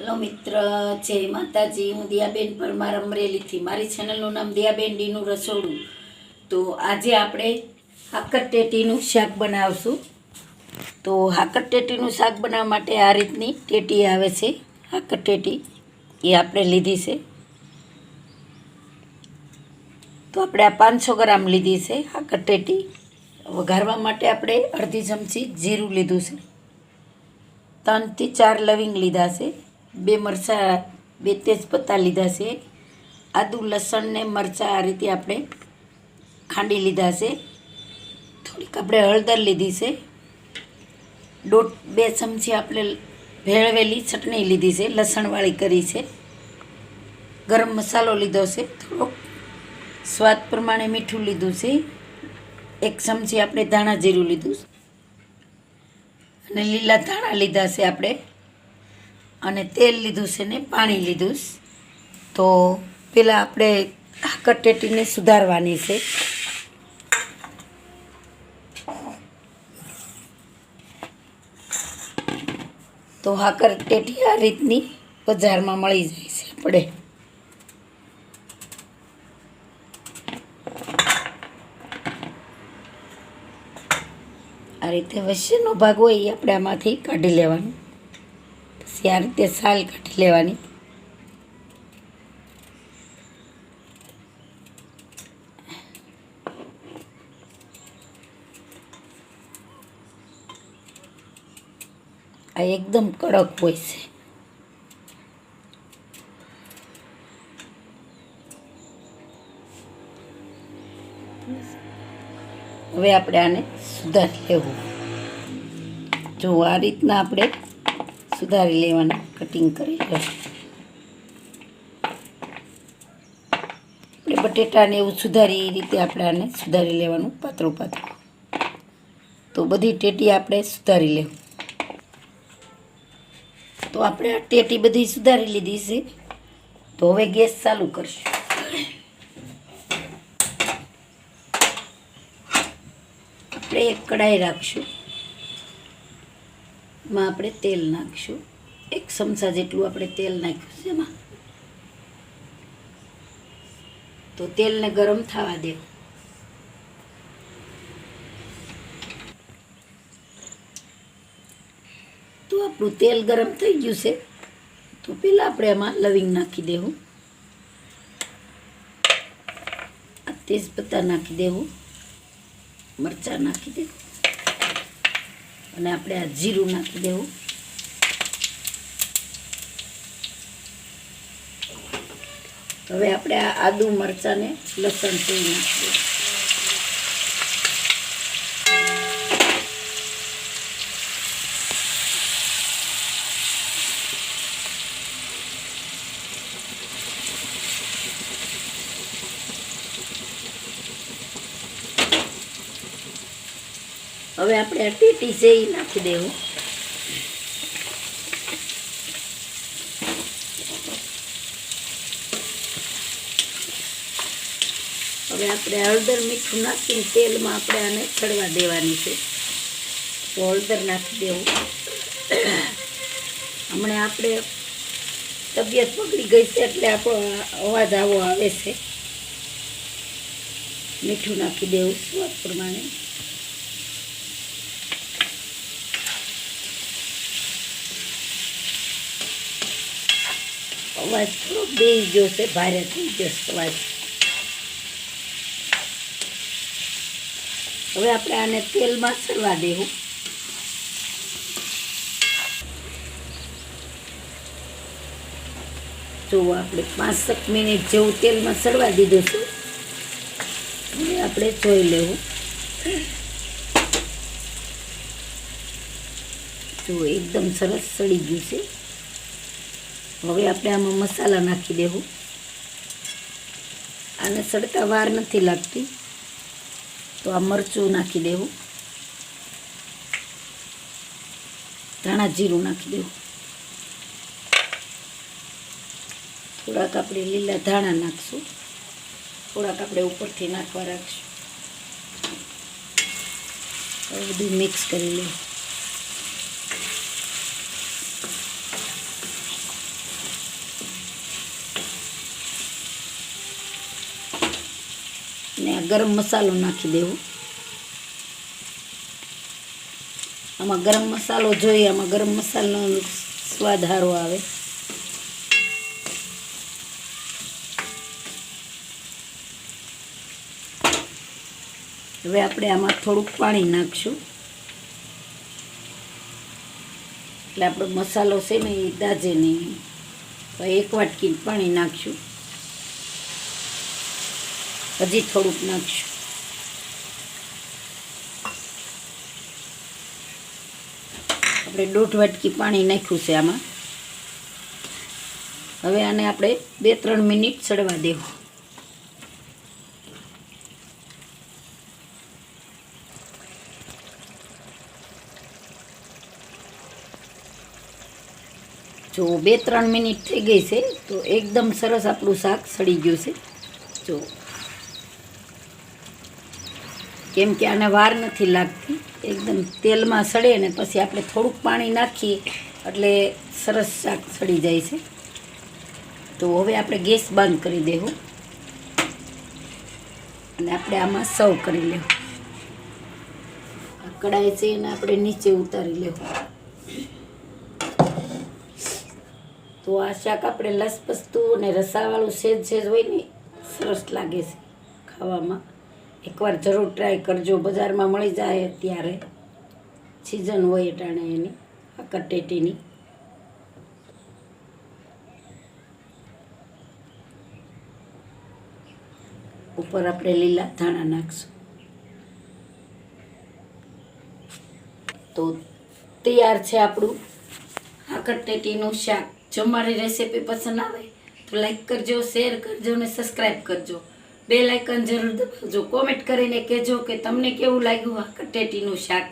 Hello મિત્ર, જય માતાજી. હું દિયાબેન પરમાર અમરેલીથી. મારી ચેનલનું નામ દિયાબેન ડીનું રસોડું. તો આજે આપણે હાકર ટેટીનું શાક બનાવશું. તો હાકર ટેટીનું શાક બનાવવા માટે આ રીતની ટેટી આવે છે. હાકર ટેટી એ આપણે લીધી છે. તો આપણે આ પાંચસો ગ્રામ લીધી છે હાકર ટેટી. વઘારવા માટે આપણે અડધી ચમચી જીરું લીધું છે. ત્રણથી ચાર લવિંગ લીધા છે. બે મરચાં, બે તેજપત્તા લીધા છે. આદુ, લસણ ને મરચાં આ રીતે આપણે ખાંડી લીધા છે. થોડીક આપણે હળદર લીધી છે. દોઢ, બે ચમચી આપણે ભેળવેલી ચટણી લીધી છે, લસણવાળી કરી છે. ગરમ મસાલો લીધો છે, થોડોક સ્વાદ પ્રમાણે મીઠું લીધું છે. એક ચમચી આપણે ધાણા જીરું લીધું છે. અને લીલા ધાણા લીધા છે આપણે. અને તેલ લીધું છે ને, પાણી લીધું છે. તો પહેલાં આપણે હાકર ટેટીને સુધારવાની છે. તો હાકર ટેટી આ રીતની બજારમાં મળી જાય છે આપણે. આ રીતે વચ્ચેનો ભાગ હોય એ આપણે આમાંથી કાઢી લેવાનો. પછી આ રીતે સાલ કાઢી લેવાની. આ એકદમ કડક હોય છે. હવે આપણે આને સુધારી લેવું. જો આ રીતના આપણે સુધારી લેવાના. કટિંગ કરી આપણે બટેટાને એવું સુધારી એ રીતે આપણે આને સુધારી લેવાનું પાતળું પાતળું. તો બધી ટેટી આપણે સુધારી લેવું. તો આપણે આ ટેટી બધી સુધારી લીધી છે. તો હવે ગેસ ચાલુ કરશું. આપણે એક કઢાઈ રાખશું. એમાં આપણે તેલ નાખીશું. એક ચમચા જેટલું આપણે તેલ નાખ્યું છે એમાં. તો તેલને ગરમ થવા દેવું તો આપણું તેલ ગરમ થઈ ગયું છે. તો પહેલાં આપણે એમાં લવિંગ નાખી દેવું. આ તેજપત્તા નાખી દેવું. મરચાં નાખી દેવું. અને આપણે આ જીરું નાખી દેવું. હવે આપણે આ આદુ મરચાંને લસણ તેલ નાખી હવે આપણે આ ટેટી છે નાખી દેવું. હવે આપણે હળદર મીઠું નાખીને તેલમાં આપણે આને ચડવા દેવાની છે. તો હળદર નાખી દેવું. હમણાં આપણે તબિયત બગડી ગઈ છે એટલે આપણો અવાજ આવો આવે છે. મીઠું નાખી દેવું સ્વાદ પ્રમાણે. અવાજ થોડો બે ગયો છે ભારે થઈ ગયો છે અવાજ હવે આપણે આને તેલમાં સરવા દેવું. જો આપણે પાંચક મિનિટ જેવું તેલમાં સડવા દીધું છે. આપણે જોઈ લેવું. જો એકદમ સરસ સડી ગયું છે. હવે આપણે આમાં મસાલા નાખી દેવું. આને સડતા વાર નથી લાગતી. તો આ મરચું નાખી દેવું. ધાણા જીરું નાખી દેવું. થોડાક આપણે લીલા ધાણા નાખશું. થોડાક આપણે ઉપરથી નાખવા રાખશું. બધું મિક્સ કરી લેવું. ને આ ગરમ મસાલો નાખી દેવો. આમાં ગરમ મસાલો જોઈએ, આમાં ગરમ મસાલાનો સ્વાદ સારો આવે. હવે આપણે આમાં થોડુંક પાણી નાખશું. એટલે આપણો મસાલો છે ને એ દાજે નહીં એક વાટકી પાણી નાખશું. હજી થોડુંક નાખીશું. આપણે દોઢ વાટકી પાણી નાખ્યું છે આમાં. હવે આને આપણે બે ત્રણ મિનિટ ચડવા દેવું. જો બે ત્રણ મિનિટ થઈ ગઈ છે, તો એકદમ સરસ આપણું શાક સડી ગયું છે. જો કેમ કે આને વાર નથી લાગતી. એકદમ તેલમાં સડે ને પછી આપણે થોડુંક પાણી નાખીએ એટલે સરસ શાક સડી જાય છે. તો હવે આપણે ગેસ બંધ કરી દેવું. અને આપણે આમાં સર્વ કરી લેવું. આ કડાઈ છે એને આપણે નીચે ઉતારી લેવું. તો આ શાક આપણે લસપસતું અને રસાવાળું સેજ સેજ હોય ને, સરસ લાગે છે ખાવામાં. એકવાર જરૂર ટ્રાય કરજો. બજારમાં મળી જાય અત્યારે. સિઝન હોય અટાણે એની, આ કટેટીની. ઉપર આપણે લીલા ધાણા નાખશું. તો તૈયાર છે આપણું આ કટેટીનું શાક. જો મારી રેસીપી પસંદ આવે તો લાઈક કરજો શેર કરજો અને સબસ્ક્રાઈબ કરજો. બે લાઇકન જરૂર દબાવજો. કોમેન્ટ કરીને કહેજો કે તમને કેવું લાગ્યું આ કટેટીનું શાક?